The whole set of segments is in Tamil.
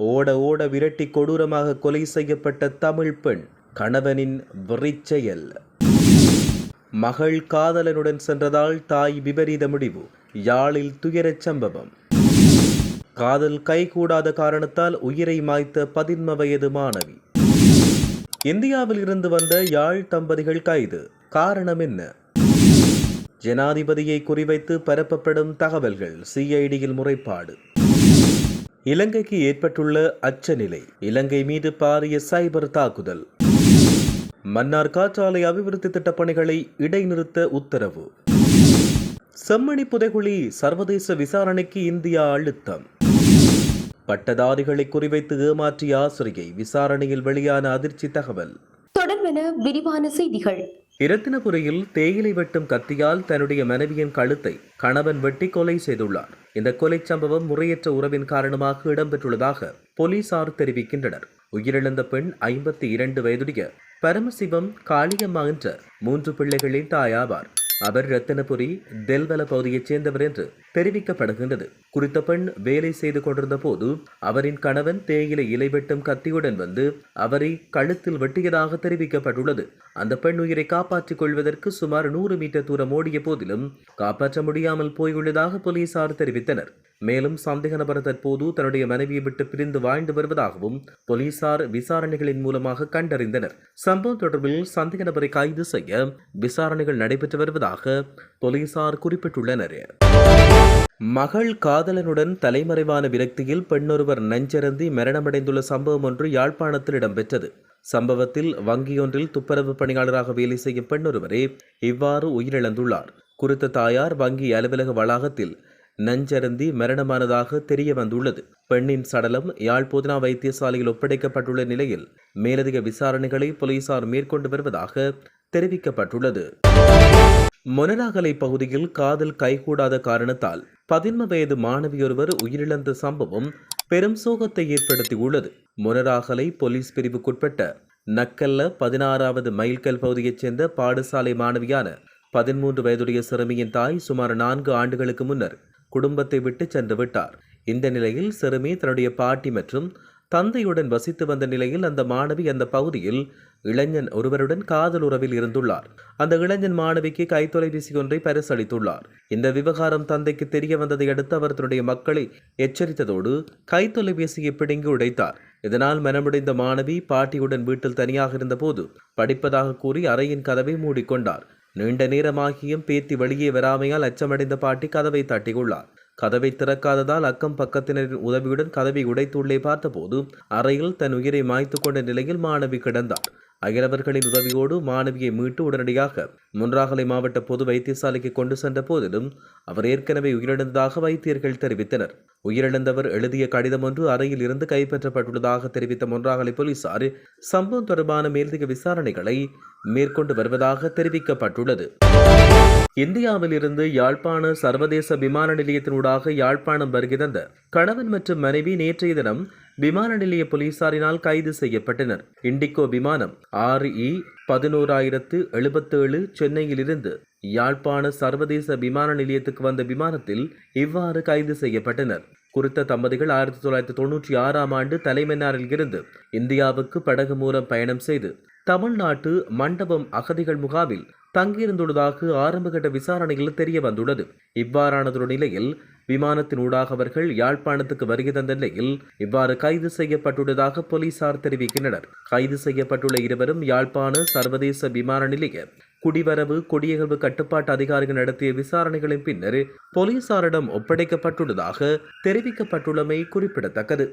ஓட ஓட விரட்டி கொடூரமாக கொலை செய்யப்பட்ட தமிழ் பெண் கணவனின் வெறிச்செயல் மகள் காதலனுடன் சென்றதால் தாய் விபரீத முடிவு. யாழில் துயரச் சம்பவம். காதல் கைகூடாத காரணத்தால் உயிரை மாய்த்த பதின்ம வயது மாணவி. இந்தியாவில் இருந்து வந்த யாழ் தம்பதிகள் கைது. காரணம் என்ன? ஜனாதிபதியை குறிவைத்து பரப்பப்படும் தகவல்கள் சிஐடியில் முறைப்பாடு. இலங்கைக்கு ஏற்பட்டுள்ள அச்சநிலை இலங்கை மீது பாரிய சைபர் தாக்குதல். மன்னார் காற்றாலை அபிவிருத்தி திட்டப் பணிகளை இடைநிறுத்த உத்தரவு. செம்மணி புதைகுழி சர்வதேச விசாரணைக்கு இந்தியா அழுத்தம். பட்டதாரிகளை குறிவைத்து ஏமாற்றிய ஆசிரியை விசாரணையில் வெளியான அதிர்ச்சி தகவல். தொடர்பென விரிவான செய்திகள். இரத்தினபுரியில் தேயிலை வெட்டும் கத்தியால் தன்னுடைய மனைவியின் கழுத்தை கணவன் வெட்டி கொலை செய்துள்ளார். இந்த கொலை சம்பவம் முறையற்ற உறவின் காரணமாக இடம்பெற்றுள்ளதாக போலீசார் தெரிவிக்கின்றனர். உயிரிழந்த பெண் ஐம்பத்தி இரண்டு வயதுடைய பரமசிவம் காளியம்மா என்ற மூன்று பிள்ளைகளின் தாயாவார். அவர் ரத்தினபுரி தெல்வல பகுதியைச் சேர்ந்தவர் என்று தெரிவிக்கப்படுகின்றது. குறித்த பெண் வேலை செய்து கொண்டிருந்த போது அவரின் கணவன் தேயிலை இலை வெட்டும் கத்தியுடன் வந்து அவரை கழுத்தில் வெட்டியதாக தெரிவிக்கப்பட்டுள்ளது. அந்த பெண் உயிரை காப்பாற்றிக் கொள்வதற்கு சுமார் நூறு மீட்டர் தூரம் ஓடிய போதிலும் காப்பாற்ற முடியாமல் போயுள்ளதாக போலீசார் தெரிவித்தனர். மேலும் சந்தேக நபர் தற்போது தன்னுடைய மனைவியை விட்டு பிரிந்து வாழ்ந்து வருவதாகவும் போலீசார் விசாரணைகளின் மூலமாக கண்டறிந்தனர். சம்பவம் தொடர்பில் சந்தேக நபரை கைது செய்ய விசாரணைகள் நடைபெற்று வருவதாக போலீசார் குறிப்பிட்டுள்ளனர். மகள் காதலனுடன் தலைமறைவான விரக்தியில் பெண்ணொருவர் நஞ்சருந்தி மரணமடைந்துள்ள சம்பவம் ஒன்று யாழ்ப்பாணத்தில் இடம்பெற்றது. சம்பவத்தில் வங்கியொன்றில் துப்புரவு பணியாளராக வேலை செய்யும் பெண்ணொருவரே இவ்வாறு உயிரிழந்துள்ளார். குறித்த தாயார் வங்கி அலுவலக வளாகத்தில் நஞ்சருந்தி மரணமானதாக தெரிய வந்துள்ளது பெண்ணின் சடலம் யாழ் வைத்தியசாலையில் ஒப்படைக்கப்பட்டுள்ள நிலையில் மேலதிக விசாரணைகளை போலீசார் மேற்கொண்டு வருவதாக தெரிவிக்கப்பட்டுள்ளது. மொனராகலை பகுதியில் காதல் கைகூடாத காரணத்தால் பதின்ம வயது மாணவியொருவர் உயிரிழந்த சம்பவம் பெரும் சோகத்தை ஏற்படுத்தியுள்ளது. மொனராகலை போலீஸ் பிரிவுக்குட்பட்ட நக்கல்ல பதினாறாவது மைல்கல் பகுதியைச் சேர்ந்த பாடசாலை மாணவியான பதிமூன்று வயதுடைய சிறுமியின் தாய் சுமார் நான்கு ஆண்டுகளுக்கு முன்னர் குடும்பத்தை விட்டு சென்று விட்டார். இந்த நிலையில் சிறுமி தன்னுடைய பாட்டி மற்றும் தந்தையுடன் வசித்து வந்த நிலையில் அந்த மாணவி அந்த பகுதியில் இளைஞன் ஒருவருடன் காதல் உறவில் இருந்துள்ளார். அந்த இளைஞன் மாணவிக்கு கைத்தொலைபேசி ஒன்றை பரிசளித்துள்ளார். இந்த விவகாரம் தந்தைக்கு தெரிய வந்ததை அடுத்து அவர் தன்னுடைய மக்களை எச்சரித்ததோடு கைத்தொலைபேசியை பிடுங்கி உடைத்தார். இதனால் மனமுடைந்த மாணவி பாட்டியுடன் வீட்டில் தனியாக இருந்தபோது படிப்பதாக கூறி அறையின் கதவை மூடிக்கொண்டார். நீண்ட நேரமாகியும் பேத்தி வெளியே வராமையால் அச்சமடைந்த பாட்டி கதவை தட்டியுள்ளார். கதவை திறக்காததால் அக்கம் பக்கத்தினரின் உதவியுடன் கதவை உடைத்துள்ளே பார்த்தபோது அறையில் தன் உயிரை மாய்த்து கொண்ட நிலையில் மாணவி கிடந்தார் அயலவர்களின் உதவியோடு மாணவியை மீட்டு உடனடியாக முன்றாகலை மாவட்ட பொது வைத்தியசாலைக்கு கொண்டு சென்ற போதிலும் அவர் ஏற்கனவே உயிரிழந்ததாக வைத்தியர்கள் தெரிவித்தனர். உயிரிழந்தவர் எழுதிய கடிதம் ஒன்று அறையில் இருந்து கைப்பற்றப்பட்டுள்ளதாக தெரிவித்த முன்றாகலை போலீசார் சம்பவம் தொடர்பான மேலதிக விசாரணைகளை மேற்கொண்டு வருவதாக தெரிவிக்கப்பட்டுள்ளது. இந்தியாவில் இருந்து யாழ்ப்பாண சர்வதேச விமான நிலையத்தினூடாக யாழ்ப்பாணம் வருகை தந்த கணவன் மற்றும் மனைவி நேற்றைய தினம் விமான நிலைய போலீசாரினால் கைது செய்யப்பட்டனர். இண்டிகோ விமானம் ஆறு இ பதினோராயிரத்து எழுபத்தேழு சென்னையிலிருந்து யாழ்ப்பாண சர்வதேச விமான நிலையத்துக்கு வந்த விமானத்தில் இவ்வாறு கைது செய்யப்பட்டனர். குறித்த தம்பதிகள் ஆயிரத்தி தொள்ளாயிரத்தி தொன்னூற்றி ஆறாம் ஆண்டு தலைமன்னாரில் இருந்து இந்தியாவுக்கு படகு மூலம் பயணம் செய்து தமிழ்நாட்டு மண்டபம் அகதிகள் முகாமில் தங்கியிருந்துள்ளதாக ஆரம்பகட்ட விசாரணையில் தெரிய வந்துள்ளது இவ்வாறானதொரு நிலையில் விமானத்தின் ஊடாக அவர்கள் யாழ்ப்பாணத்துக்கு வருகை தந்த நிலையில் இவ்வாறு கைது செய்யப்பட்டுள்ளதாக போலீசார் தெரிவிக்கின்றனர். கைது செய்யப்பட்டுள்ள இருவரும் யாழ்ப்பாண சர்வதேச விமான நிலைய குடிவரவு குடியகழ்வு கட்டுப்பாட்டு அதிகாரிகள் நடத்திய விசாரணைகளின் பின்னர் போலீசாரிடம் ஒப்படைக்கப்பட்டுள்ளதாக தெரிவிக்கப்பட்டுள்ளமை குறிப்பிடத்தக்கது.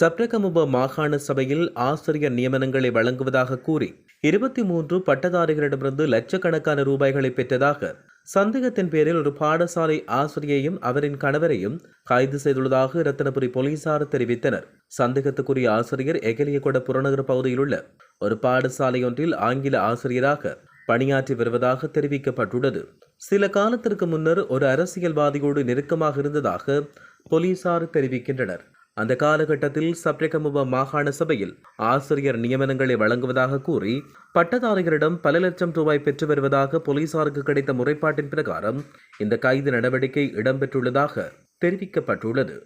சப்ரகமுப மாகாண சபையில் ஆசிரியர் நியமனங்களை வழங்குவதாக கூறி இருபத்தி மூன்று பட்டதாரிகளிடமிருந்து லட்சக்கணக்கான ரூபாய்களை பெற்றதாக சந்தேகத்தின் பேரில் ஒரு பாடசாலை ஆசிரியையும் அவரின் கணவரையும் கைது செய்துள்ளதாக ரத்தனபுரி போலீசார் தெரிவித்தனர். சந்தேகத்துக்குரிய ஆசிரியர் எகலியகொட புறநகர் பகுதியில் உள்ள ஒரு பாடசாலையொன்றில் ஆங்கில ஆசிரியராக பணியாற்றி வருவதாக தெரிவிக்கப்பட்டுள்ளது. சில காலத்திற்கு முன்னர் ஒரு அரசியல்வாதியோடு நெருக்கமாக இருந்ததாக போலீசார் தெரிவிக்கின்றனர். அந்த காலகட்டத்தில் சப்ரகமுவ மாகாண சபையில் ஆசிரியர் நியமனங்களை வழங்குவதாக கூறி பட்டதாரிகளிடம் பல லட்சம் ரூபாய் பெற்று வருவதாக போலீசாருக்கு கிடைத்த முறைப்பாட்டின் பிரகாரம் இந்த கைது நடவடிக்கை இடம்பெற்றுள்ளதாக தெரிவிக்கப்பட்டுள்ளது.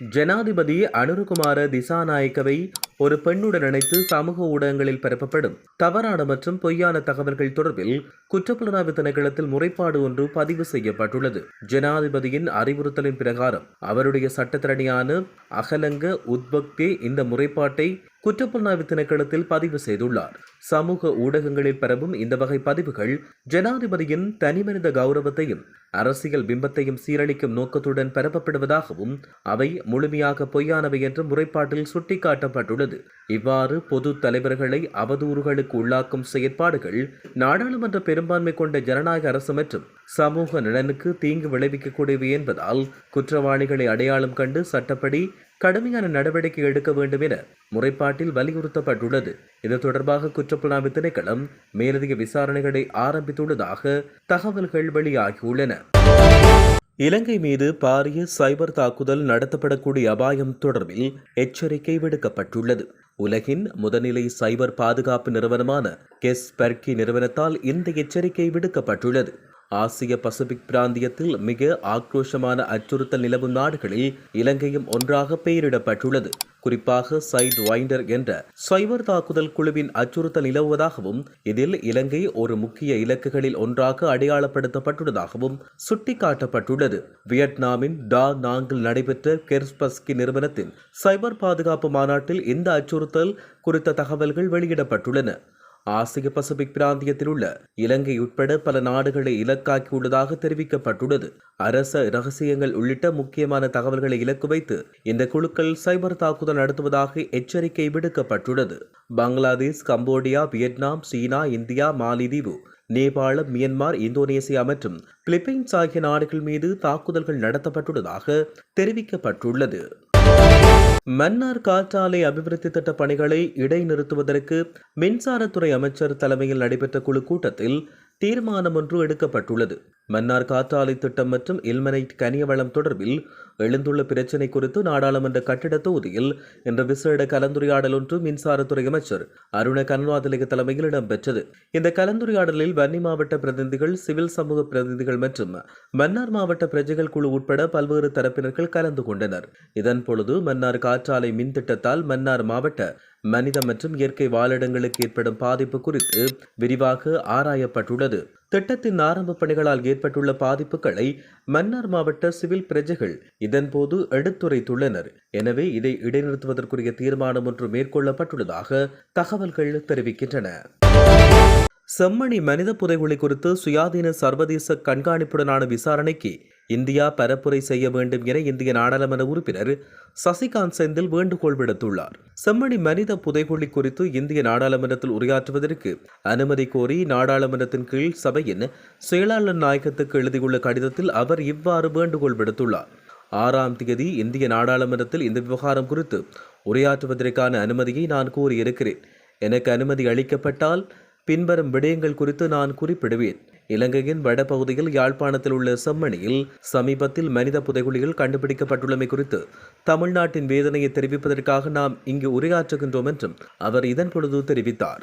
ஜனாதிபதி அனுருகுமார திசாநாயக்கவை ஒரு பெண்ணுடன் இணைத்து சமூக ஊடகங்களில் பரப்பப்படும் தவறான மற்றும் பொய்யான தகவல்கள் தொடர்பில் குற்றப்புலனாய்வு திணைக்களத்தில் முறைப்பாடு ஒன்று பதிவு செய்யப்பட்டுள்ளது. ஜனாதிபதியின் அறிவுறுத்தலின் பிரகாரம் அவருடைய சட்டத்திறனியான அகலங்க உத்பக்தே இந்த முறைப்பாட்டை குற்றப்புலனாய்வு திணைக்களத்தில் பதிவு செய்துள்ளார். சமூக ஊடகங்களில் பரவும் இந்த வகை பதிவுகள் ஜனாதிபதியின் தனிமனித கௌரவத்தையும் அரசியல் பிம்பத்தையும் சீரழிக்கும் நோக்கத்துடன் பரப்பப்படுவதாகவும் அவை முழுமையாக பொய்யானவை என்று முறைப்பாட்டில் சுட்டிக்காட்டப்பட்டுள்ளது. இவ்வாறு பொது தலைவர்களை அவதூறுகளுக்கு உள்ளாக்கும் செயற்பாடுகள் நாடாளுமன்ற பெரும்பான்மை கொண்ட ஜனநாயக அரசு மற்றும் சமூக நலனுக்கு தீங்கு விளைவிக்கக்கூடியவை என்பதால் குற்றவாளிகளை அடையாளம் கண்டு சட்டப்படி கடுமையான நடவடிக்கை எடுக்க வேண்டும் என முறைப்பாட்டில் வலியுறுத்தப்பட்டுள்ளது. இது தொடர்பாக குற்றப்புலனாய்வு திணைக்களம் மேலதிக விசாரணைகளை ஆரம்பித்துள்ளதாக தகவல்கள் வெளியாகியுள்ளன. இலங்கை மீது பாரிய சைபர் தாக்குதல் நடத்தப்படக்கூடிய அபாயம் தொடர்பில் எச்சரிக்கை விடுக்கப்பட்டுள்ளது. உலகின் முதநிலை சைபர் பாதுகாப்பு நிறுவனமான கெஸ் பெர்கி நிறுவனத்தால் இந்த எச்சரிக்கை விடுக்கப்பட்டுள்ளது. ஆசிய பசிபிக் பிராந்தியத்தில் மிக ஆக்ரோஷமான அச்சுறுத்தல் நிலவும் நாடுகளில் இலங்கையும் ஒன்றாக பெயரிடப்பட்டுள்ளது. குறிப்பாக சைட் வைண்டர் என்ற சைபர் தாக்குதல் குழுவின் அச்சுறுத்தல் நிலவுவதாகவும் இதில் இலங்கை ஒரு முக்கிய இலக்குகளில் ஒன்றாக அடையாளப்படுத்தப்பட்டுள்ளதாகவும் சுட்டிக்காட்டப்பட்டுள்ளது. வியட்நாமின் டா நாங்கில் நடைபெற்ற கெர்ஸ்பஸ்கி நிறுவனத்தின் சைபர் பாதுகாப்பு மாநாட்டில் இந்த அச்சுறுத்தல் குறித்த தகவல்கள் வெளியிடப்பட்டுள்ளன. ஆசிய பசிபிக் பிராந்தியத்தில் உள்ள இலங்கை உட்பட பல நாடுகளை இலக்காக்கியுள்ளதாக தெரிவிக்கப்பட்டுள்ளது. அரச ரகசியங்கள் உள்ளிட்ட முக்கியமான தகவல்களை இலக்கு வைத்து இந்த குழுக்கள் சைபர் தாக்குதல் நடத்துவதாக எச்சரிக்கை விடுக்கப்பட்டுள்ளது. Bangladesh Cambodia Vietnam China India மாலிதீவு நேபாளம் மியன்மார் இந்தோனேசியா மற்றும் பிலிப்பைன்ஸ் ஆகிய நாடுகள் மீது தாக்குதல்கள் நடத்தப்பட்டுள்ளதாக தெரிவிக்கப்பட்டுள்ளது. மன்னார் காற்றாலை அபிவிருத்தி திட்ட பணிகளை இடைநிறுத்துவதற்கு மின்சாரத்துறை அமைச்சர் தலைமையில் நடைபெற்ற குழு கூட்டத்தில் தீர்மானம் ஒன்று எடுக்கப்பட்டுள்ளது. மன்னார் காற்றாலை திட்டம் மற்றும் இல்மனைட் கனியவளம் தொடர்பில் எழுந்துள்ள பிரச்சினை குறித்து நாடாளுமன்ற கட்டிட தொகுதியில் இன்று விசேட கலந்துரையாடல் ஒன்று மின்சாரத்துறை அமைச்சர் அருண கன்வாதிலக தலைமையில் இடம்பெற்றது. இந்த கலந்துரையாடலில் வன்னி மாவட்ட பிரதிநிதிகள் சிவில் சமூக பிரதிநிதிகள் மற்றும் மன்னார் மாவட்ட பிரஜைகள் குழு உட்பட பல்வேறு தரப்பினர்கள் கலந்து கொண்டனர். இதன் பொழுது மன்னார் காற்றாலை மின் திட்டத்தால் மன்னார் மாவட்ட மனித மற்றும் இயற்கை வாழிடங்களுக்கு ஏற்படும் பாதிப்பு குறித்து விரிவாக ஆராயப்பட்டுள்ளது. திட்டத்தின் ஆரம்ப பணிகளால் ஏற்பட்டுள்ள பாதிப்புகளை மன்னார் மாவட்ட சிவில் பிரஜைகள் இதன்போது எடுத்துரைத்துள்ளனர். எனவே இதை இடைநிறுத்துவதற்குரிய தீர்மானம் ஒன்று மேற்கொள்ளப்பட்டுள்ளதாக தகவல்கள் தெரிவிக்கின்றன. செம்மணி மனித புதைகுழி குறித்து சுயாதீன சர்வதேச கண்காணிப்புடனான விசாரணைக்கு இந்தியா பரப்புரை செய்ய வேண்டும் என இந்திய நாடாளுமன்ற உறுப்பினர் சசிகாந்த் செந்தில் வேண்டுகோள் விடுத்துள்ளார். செம்மணி மனித புதைகுழி குறித்து இந்திய நாடாளுமன்றத்தில் உரையாற்றுவதற்கு அனுமதி கோரி நாடாளுமன்றத்தின் கீழ் சபையின் செயலாளர் நாயகத்துக்கு எழுதியுள்ள கடிதத்தில் அவர் இவ்வாறு வேண்டுகோள் விடுத்துள்ளார். ஆறாம் தேதி இந்திய நாடாளுமன்றத்தில் இந்த விவகாரம் குறித்து உரையாற்றுவதற்கான அனுமதியை நான் கூறியிருக்கிறேன் எனக்கு அனுமதி அளிக்கப்பட்டால் பின்வரும் விடயங்கள் குறித்து நான் குறிப்பிடுவேன். இலங்கையின் வடபகுதியில் யாழ்ப்பாணத்தில் உள்ள செம்மணியில் சமீபத்தில் மனித புதைகுழிகள் கண்டுபிடிக்கப்பட்டுள்ளமை குறித்து தமிழ்நாட்டின் வேதனையை தெரிவிப்பதற்காக நாம் இங்கு உரையாற்றுகின்றோம் என்றும் அவர் இதன் பொழுது தெரிவித்தார்.